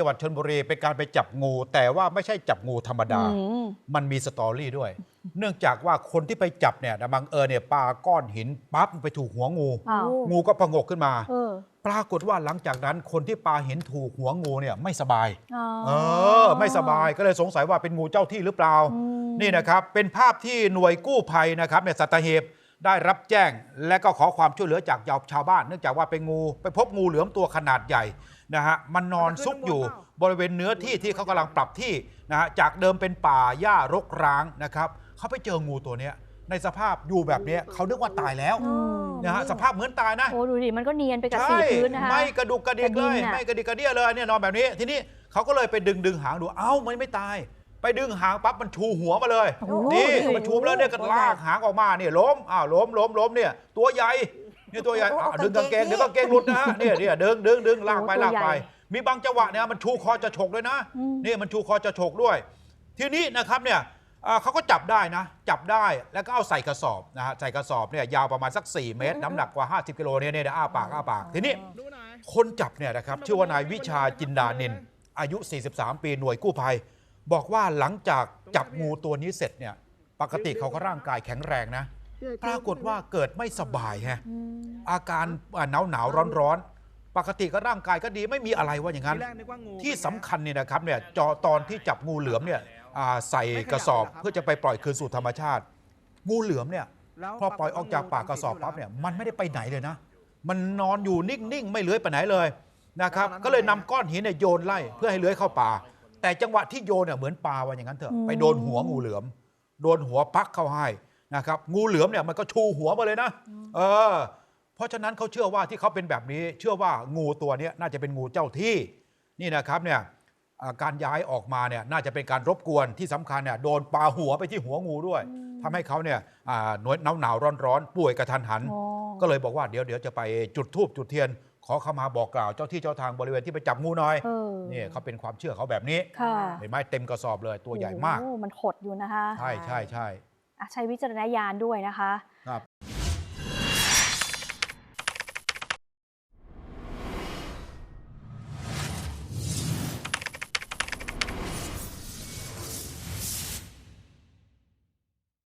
จังหวัดชนบุรีเป็นการไปจับงู แต่ว่าไม่ใช่จับงูธรรมดาอืมมันมีสตอรี่ด้วย เนื่องจากว่าคนที่ไปจับเนี่ยนะบังเอิญเนี่ยปาก้อนหินปั๊บมันไปถูกหัวงู อ้าว งูก็ประงกขึ้นมา เออปรากฏว่าหลังจากนั้นคนที่ปาหินถูกหัวงูเนี่ยไม่สบาย อ๋อ เออ ไม่สบายก็เลยสงสัยว่าเป็นงูเจ้าที่หรือเปล่า อืม นี่นะครับ เป็นภาพที่หน่วยกู้ภัยนะครับเนี่ยสัตหีบ ได้รับแจ้งและก็ขอความช่วยเหลือจากชาวบ้าน เนื่องจากว่าเป็นงู ไปพบงูเหลือมตัวขนาดใหญ่นะฮะมันนอนซุกอยู่บริเวณเนื้อที่ที่เขากำลังปรับที่นะฮะจากเดิมเป็นป่าหญ้ารกร้างนะครับเขาไปเจองูตัวเนี้ยในสภาพอยู่แบบเนี้ยเขานึกว่าตายแล้วอืมนะฮะสภาพเหมือนตายนะโอ้ดูดิมันก็เนียนไปกับใช่สีพื้นนะคะไม่กระดุกกระดิกเลยกระดิ่งอะไม่กระดิกกระเดี้ยเลยเนี่ยนอนแบบนี้ ทีนี้เขาก็เลยไปดึงดึงหางดูเอ้ามันไม่ตาย ไปดึงหางปั๊บมันชูหัวมาเลย โอ้โห นี่ดูดิมันชูมาแล้วเนี่ยก็ลากหางออกมาเนี่ยล้มอ้าวล้มล้มล้มเนี่ย ตัวใหญ่เนี่ยตัวใหญ่อ้าวดึงกางเกงเดี๋ยวกางเกงหลุดนะฮะเนี่ยเนี่ยดึงดึงดึงลากไปโอ้ตัวลากไป ใหญ่ มีบางจังหวะเนี่ยมันชูคอจะฉกเลยนะ อืม นี่มันชูคอจะฉกด้วย ทีนี้นะครับเนี่ยอ่าเขาก็จับได้นะ จับได้แล้วก็เอาใส่กระสอบนะฮะใส่กระสอบเนี่ยยาวประมาณสัก 4 เมตร น้ำหนักกว่า 50 กิโลเนี่ยเนี่ยอ้าปากอ้าปากทีนี้ คนจับเนี่ยนะครับชื่อว่านายวิชาจินดานิน อายุ 43 ปีหน่วยกู้ภัย บอกว่าหลังจากจับงูตัวนี้เสร็จเนี่ย ปกติเขาก็ร่างกายแข็งแรงนะ ปรากฏว่าเกิดไม่สบายฮะอืมอาการหนาวหนาวร้อนร้อนๆปกติก็ร่างกายก็ดีไม่มีอะไรว่าอย่างนั้น ที่สำคัญเนี่ยนะครับเนี่ยจอตอนที่จับงูเหลือมเนี่ยอ่าใส่กระสอบเพื่อจะไปปล่อยคืนสู่ธรรมชาติ งูเหลือมเนี่ยพอปล่อยออกจากปากกระสอบปั๊บเนี่ยมันไม่ได้ไปไหนเลยนะ มันนอนอยู่นิ่งๆ ไม่เลื้อยไปไหนเลยนะครับ ก็เลยนำก้อนหินเนี่ยโยนไล่เพื่อให้เลื้อยเข้าป่า แต่จังหวะที่โยนเนี่ยเหมือนปลาว่าอย่างนั้นเถอะอืมไปโดนหัวงูเหลือม โดนหัวปักเข้าให้นะครับ งูเหลือมเนี่ยมันก็ชูหัวมาเลยนะ เออ เพราะฉะนั้นเขาเชื่อว่าที่เขาเป็นแบบนี้ เชื่อว่างูตัวเนี้ยน่าจะเป็นงูเจ้าที่ นี่นะครับเนี่ยอ่าการย้ายออกมาเนี่ยน่าจะเป็นการรบกวนที่สำคัญเนี่ยโดนปาหัวไปที่หัวงูด้วยทำให้เขาเนี่ยอ่าหน่วยหนาวหนาวร้อนร้อนๆป่วยกระทันหันอ๋อก็เลยบอกว่าเดี๋ยวเดี๋ยวจะไปจุดธูปจุดเทียน ขอเข้ามาบอกกล่าวเจ้าที่เจ้าทางบริเวณที่ไปจับงูหน่อยเออนี่เขาเป็นความเชื่อเขาแบบนี้ค่ะเห็นไหมเต็มกระสอบเลยตัวใหญ่มาก โอ้มันขดอยู่นะคะใช่ใช่ใช่อะใช้วิจารณญาณด้วยนะคะ ครับ